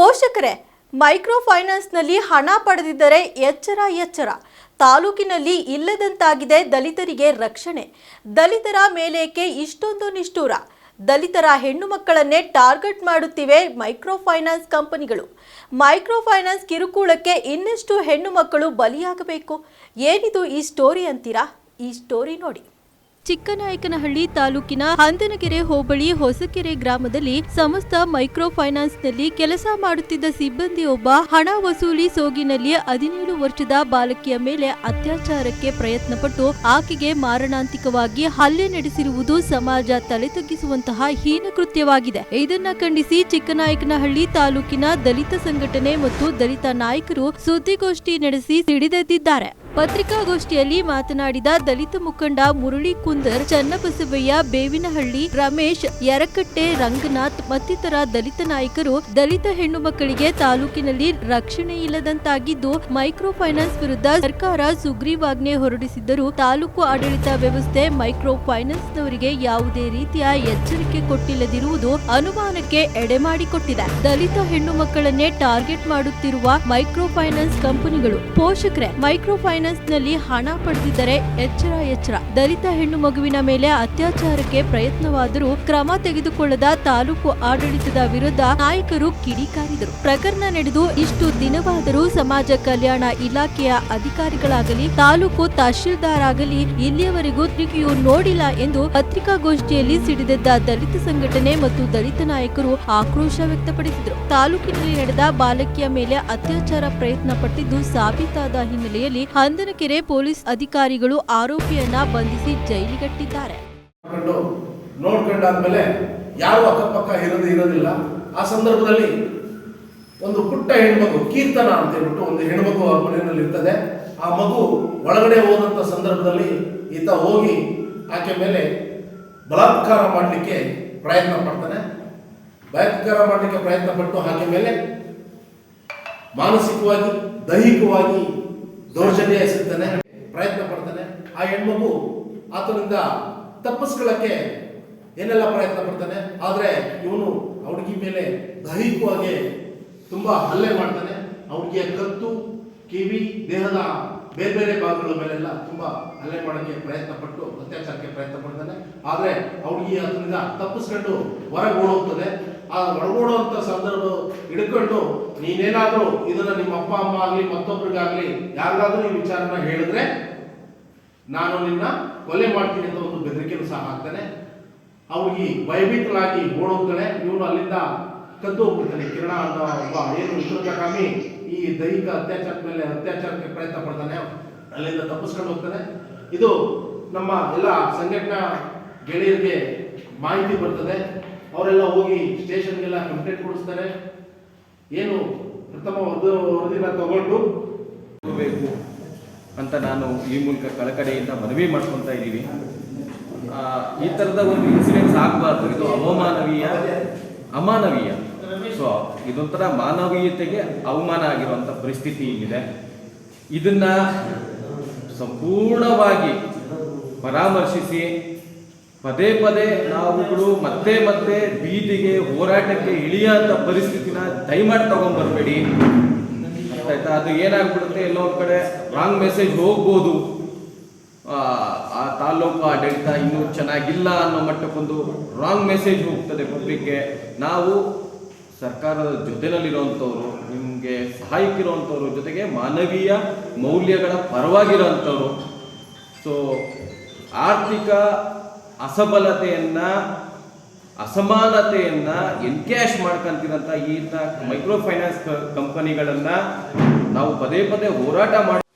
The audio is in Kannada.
ಪೋಷಕರೇ ಮೈಕ್ರೋ ಫೈನಾನ್ಸ್ನಲ್ಲಿ ಹಣ ಪಡೆದಿದ್ದರೆ ಎಚ್ಚರ ಎಚ್ಚರ. ತಾಲೂಕಿನಲ್ಲಿ ಇಲ್ಲದಂತಾಗಿದೆ ದಲಿತರಿಗೆ ರಕ್ಷಣೆ. ದಲಿತರ ಮೇಲೇಕೆ ಇಷ್ಟೊಂದು ನಿಷ್ಠೂರ? ದಲಿತರ ಹೆಣ್ಣು ಮಕ್ಕಳನ್ನೇ ಟಾರ್ಗೆಟ್ ಮಾಡುತ್ತಿವೆ ಮೈಕ್ರೋ ಫೈನಾನ್ಸ್ ಕಂಪನಿಗಳು. ಮೈಕ್ರೋ ಫೈನಾನ್ಸ್ ಕಿರುಕುಳಕ್ಕೆ ಇನ್ನಷ್ಟು ಹೆಣ್ಣು ಮಕ್ಕಳು ಬಲಿಯಾಗಬೇಕು? ಏನಿದು ಈ ಸ್ಟೋರಿ ಅಂತೀರಾ? ಈ ಸ್ಟೋರಿ ನೋಡಿ. ಚಿಕ್ಕನಾಯಕನಹಳ್ಳಿ ತಾಲೂಕಿನ ಹಂದನಗೆರೆ ಹೋಬಳಿ ಹೊಸಕೆರೆ ಗ್ರಾಮದಲ್ಲಿ ಸಮಸ್ತ ಮೈಕ್ರೋ ಫೈನಾನ್ಸ್ನಲ್ಲಿ ಕೆಲಸ ಮಾಡುತ್ತಿದ್ದ ಸಿಬ್ಬಂದಿಯೊಬ್ಬ ಹಣ ವಸೂಲಿ ಸೋಗಿನಲ್ಲಿ ಹದಿನೇಳು ವರ್ಷದ ಬಾಲಕಿಯ ಮೇಲೆ ಅತ್ಯಾಚಾರಕ್ಕೆ ಪ್ರಯತ್ನಪಟ್ಟು ಆಕೆಗೆ ಮಾರಣಾಂತಿಕವಾಗಿ ಹಲ್ಲೆ ನಡೆಸಿರುವುದು ಸಮಾಜ ತಲೆತಗ್ಗಿಸುವಂತಹ ಹೀನ ಕೃತ್ಯವಾಗಿದೆ. ಇದನ್ನ ಖಂಡಿಸಿ ಚಿಕ್ಕನಾಯಕನಹಳ್ಳಿ ತಾಲೂಕಿನ ದಲಿತ ಸಂಘಟನೆ ಮತ್ತು ದಲಿತ ನಾಯಕರು ಸುದ್ದಿಗೋಷ್ಠಿ ನಡೆಸಿ ಸಿಡಿದೆದ್ದಿದ್ದಾರೆ. ಪತ್ರಿಕಾಗೋಷ್ಠಿಯಲ್ಲಿ ಮಾತನಾಡಿದ ದಲಿತ ಮುಖಂಡ ಮುರಳಿ ಕುಂದರ್, ಚನ್ನಬಸವಯ್ಯ, ಬೇವಿನಹಳ್ಳಿ, ರಮೇಶ್, ಯರಕಟ್ಟೆ, ರಂಗನಾಥ್ ಮತ್ತಿತರ ದಲಿತ ನಾಯಕರು ದಲಿತ ಹೆಣ್ಣು ಮಕ್ಕಳಿಗೆ ತಾಲೂಕಿನಲ್ಲಿ ರಕ್ಷಣೆ ಇಲ್ಲದಂತಾಗಿದ್ದು ಮೈಕ್ರೋ ಫೈನಾನ್ಸ್ ವಿರುದ್ಧ ಸರ್ಕಾರ ಸುಗ್ರೀವಾಜ್ಞೆ ಹೊರಡಿಸಿದ್ದರೂ ತಾಲೂಕು ಆಡಳಿತ ವ್ಯವಸ್ಥೆ ಮೈಕ್ರೋ ಫೈನಾನ್ಸ್ನವರಿಗೆ ಯಾವುದೇ ರೀತಿಯ ಎಚ್ಚರಿಕೆ ಕೊಟ್ಟಿಲ್ಲದಿರುವುದು ಅನುಮಾನಕ್ಕೆ ಎಡೆಮಾಡಿಕೊಟ್ಟಿದೆ ದಲಿತ ಹೆಣ್ಣು ಮಕ್ಕಳನ್ನೇ ಟಾರ್ಗೆಟ್ ಮಾಡುತ್ತಿರುವ ಮೈಕ್ರೋ ಫೈನಾನ್ಸ್ ಕಂಪನಿಗಳು ಪೋಷಕರೇ ಮೈಕ್ರೋ ನಲ್ಲಿ ಹಣ ಪಡೆದಿದ್ದರೆ ಎಚ್ಚರ ಎಚ್ಚರ. ದಲಿತ ಹೆಣ್ಣು ಮಗುವಿನ ಮೇಲೆ ಅತ್ಯಾಚಾರಕ್ಕೆ ಪ್ರಯತ್ನವಾದರೂ ಕ್ರಮ ತೆಗೆದುಕೊಳ್ಳದ ತಾಲೂಕು ಆಡಳಿತದ ವಿರುದ್ಧ ನಾಯಕರು ಕಿಡಿಕಾರಿದರು ಪ್ರಕರಣ ನಡೆದು ಇಷ್ಟು ದಿನವಾದರೂ ಸಮಾಜ ಕಲ್ಯಾಣ ಇಲಾಖೆಯ ಅಧಿಕಾರಿಗಳಾಗಲಿ, ತಾಲೂಕು ತಹಶೀಲ್ದಾರ್ ಆಗಲಿ ಇಲ್ಲಿಯವರೆಗೂ ತಿರುಗಿಯೂ ನೋಡಿಲ್ಲ ಎಂದು ಪತ್ರಿಕಾಗೋಷ್ಠಿಯಲ್ಲಿ ಸಿಡಿದೆದ್ದ ದಲಿತ ಸಂಘಟನೆ ಮತ್ತು ದಲಿತ ನಾಯಕರು ಆಕ್ರೋಶ ವ್ಯಕ್ತಪಡಿಸಿದರು. ತಾಲೂಕಿನಲ್ಲಿ ನಡೆದ ಬಾಲಕಿಯ ಮೇಲೆ ಅತ್ಯಾಚಾರ ಪ್ರಯತ್ನ ಪಟ್ಟಿದ್ದು ಸಾಬೀತಾದ ಹಿನ್ನೆಲೆಯಲ್ಲಿ ಹಂದನಕೆರೆ ಪೊಲೀಸ್ ಅಧಿಕಾರಿಗಳು ಆರೋಪಿಯನ್ನ ಬಂಧಿಸಿ ಜೈಲಿಗಟ್ಟಿದ್ದಾರೆ. ನೋಡ್ಕೊಂಡು ನೋಡ್ಕೊಂಡಾದ್ಮೇಲೆ ಯಾರು ಅಕ್ಕಪಕ್ಕ ಇರೋದು ಇರೋದಿಲ್ಲ. ಆ ಸಂದರ್ಭದಲ್ಲಿ ಒಂದು ಪುಟ್ಟ ಹೆಣ್ಮಗು ಕೀರ್ತನ ಅಂತ ಹೇಳ್ಬಿಟ್ಟು ಒಂದು ಹೆಣ್ಮಗು ಅವ್ರ ಮನೆಯಲ್ಲಿ ಇರ್ತದೆ. ಆ ಮಗು ಒಳಗಡೆ ಹೋದಂಥ ಸಂದರ್ಭದಲ್ಲಿ ಈತ ಹೋಗಿ ಆಕೆ ಮೇಲೆ ಬಲಾತ್ಕಾರ ಮಾಡಲಿಕ್ಕೆ ಪ್ರಯತ್ನ ಪಡ್ತಾನೆ. ಬಲಾತ್ಕಾರ ಮಾಡಲಿಕ್ಕೆ ಪ್ರಯತ್ನ ಪಟ್ಟು ಆಕೆ ಮೇಲೆ ಮಾನಸಿಕವಾಗಿ, ದೈಹಿಕವಾಗಿ ದೌರ್ಜನ್ಯ ಎಸಗ್ತಾನೆ, ಪ್ರಯತ್ನ ಪಡ್ತಾನೆ. ಆ ಹೆಣ್ಮಗು ಆತನಿಂದ ತಪ್ಪಿಸ್ಕೊಳ್ಳಕ್ಕೆ ಏನೆಲ್ಲ ಪ್ರಯತ್ನ ಪಡ್ತಾನೆ? ಆದರೆ ಇವನು ಹುಡುಗಿ ಮೇಲೆ ದೈಹಿಕವಾಗಿ ತುಂಬ ಹಲ್ಲೆ ಮಾಡ್ತಾನೆ. ಅವ್ರಿಗೆ ಕತ್ತು, ಕಿವಿ, ದೇಹದ ಬೇರೆ ಬೇರೆ ಭಾಗಗಳ ಮೇಲೆಲ್ಲ ತುಂಬ ಹಲ್ಲೆ ಮಾಡೋಕ್ಕೆ ಪ್ರಯತ್ನ ಪಟ್ಟು, ಅತ್ಯಾಚಾರಕ್ಕೆ ಪ್ರಯತ್ನ ಪಡ್ತಾನೆ. ಆದರೆ ಅವ್ರಿಗೆ ಅದರಿಂದ ತಪ್ಪಿಸ್ಕೊಂಡು ಹೊರಗೆ ಓಡೋಗ್ತದೆ ಆ ಹೊರಗೋಡುವಂಥ ಸಂದರ್ಭ ಹಿಡ್ಕೊಂಡು ನೀನೇನಾದರೂ ಇದನ್ನ ನಿಮ್ಮ ಅಪ್ಪ, ಅಮ್ಮ ಆಗಲಿ, ಮತ್ತೊಬ್ರಿಗಾಗ್ಲಿ ಯಾರಿಗಾದ್ರೂ ಈ ವಿಚಾರನ ಹೇಳಿದ್ರೆ ನಾನು ನಿನ್ನ ಕೊಲೆ ಮಾಡ್ತೀನಿ ಅಂತ ಒಂದು ಬೆದರಿಕೆಯನ್ನು ಸಹ ಹಾಕ್ತಾನೆ. ಅವ್ರಿಗೆ ಭಯಭೀತರಾಗಿ ಓಡೋಗ್ತಾಳೆ, ಇವನು ಅಲ್ಲಿಂದ ಕದ್ದು ಹೋಗ್ಬಿಡ್ತಾನೆ. ಕಿರಣ ಅಂತ ಒಬ್ಬ ಏನು ವಿಶ್ವಕಾಮಿ ಈ ದೈಹಿಕ ಅತ್ಯಾಚಾರದ ಮೇಲೆ ಅತ್ಯಾಚಾರಕ್ಕೆ ಪ್ರಯತ್ನ ಪಡ್ತಾನೆ. ಅಲ್ಲಿಂದ ತಪ್ಪಿಸ್ಕೊಂಡು ಹೋಗ್ತಾನೆ. ಇದು ನಮ್ಮ ಎಲ್ಲ ಸಂಘಟನಾ ಗೆಳೆಯರಿಗೆ ಮಾಹಿತಿ ಬರ್ತದೆ. ಅವರೆಲ್ಲ ಹೋಗಿ ಸ್ಟೇಷನ್ಗೆಲ್ಲ ಕಂಪ್ಲೇಂಟ್ ಕೊಡಿಸ್ತಾರೆ. ಏನು ಪ್ರಥಮ ಒಂದು ವರದಿನ ತಗೊಂಡು ಹೋಗಬೇಕು ಅಂತ ನಾನು ಈ ಮೂಲಕ ಕಳಕಡೆಯಿಂದ ಮನವಿ ಮಾಡ್ಕೊತಾ ಇದ್ದೀವಿ. ಈ ಥರದ ಒಂದು ಇನ್ಸಿಡೆನ್ಸ್ ಆಗಬಾರ್ದು. ಇದು ಅವಮಾನವೀಯ, ಅಮಾನವೀಯ. ಸೊ ಇದೊಂಥರ ಮಾನವೀಯತೆಗೆ ಅವಮಾನ ಆಗಿರುವಂಥ ಪರಿಸ್ಥಿತಿ ಇಲ್ಲಿದೆ. ಇದನ್ನ ಸಂಪೂರ್ಣವಾಗಿ ಪರಾಮರ್ಶಿಸಿ ಪದೇ ಪದೇ ನಾವುಗಳು ಮತ್ತೆ ಮತ್ತೆ ಬೀದಿಗೆ ಹೋರಾಟಕ್ಕೆ ಇಳಿಯಂತ ಪರಿಸ್ಥಿತಿನ ದಯಮಾಡಿ ತಗೊಂಡ್ಬರ್ಬೇಡಿ ಆಯ್ತಾ? ಅದು ಏನಾಗ್ಬಿಡುತ್ತೆ? ಎಲ್ಲೋ ಒಂದ್ ಕಡೆ ರಾಂಗ್ ಮೆಸೇಜ್ ಹೋಗ್ಬೋದು. ಆ, ತಾಲೂಕು ಆಡಳಿತ ಇನ್ನೂ ಚೆನ್ನಾಗಿಲ್ಲ ಅನ್ನೋ ಮಟ್ಟಕ್ಕೊಂದು ರಾಂಗ್ ಮೆಸೇಜ್ ಹೋಗ್ತದೆ ಪಬ್ಲಿಕ್ಗೆ. ನಾವು ಸರ್ಕಾರದ ಜೊತೆನಲ್ಲಿರುವಂಥವ್ರು ನಿಮಗೆ ಸಹಾಯಕ್ಕಿರುವಂಥವ್ರು ಜೊತೆಗೆ ಮಾನವೀಯ ಮೌಲ್ಯಗಳ ಪರವಾಗಿರೋಂಥವ್ರು ಸೊ ಆರ್ಥಿಕ ಅಸಬಲತೆಯನ್ನ ಅಸಮಾನತೆಯನ್ನ ಎನ್ಕ್ಯಾಶ್ ಮಾಡ್ಕೊಂತಿರಂತ ಈ ಮೈಕ್ರೋ ಫೈನಾನ್ಸ್ ಕಂಪನಿಗಳನ್ನ ನಾವು ಪದೇ ಪದೇ ಹೋರಾಟ ಮಾಡಿ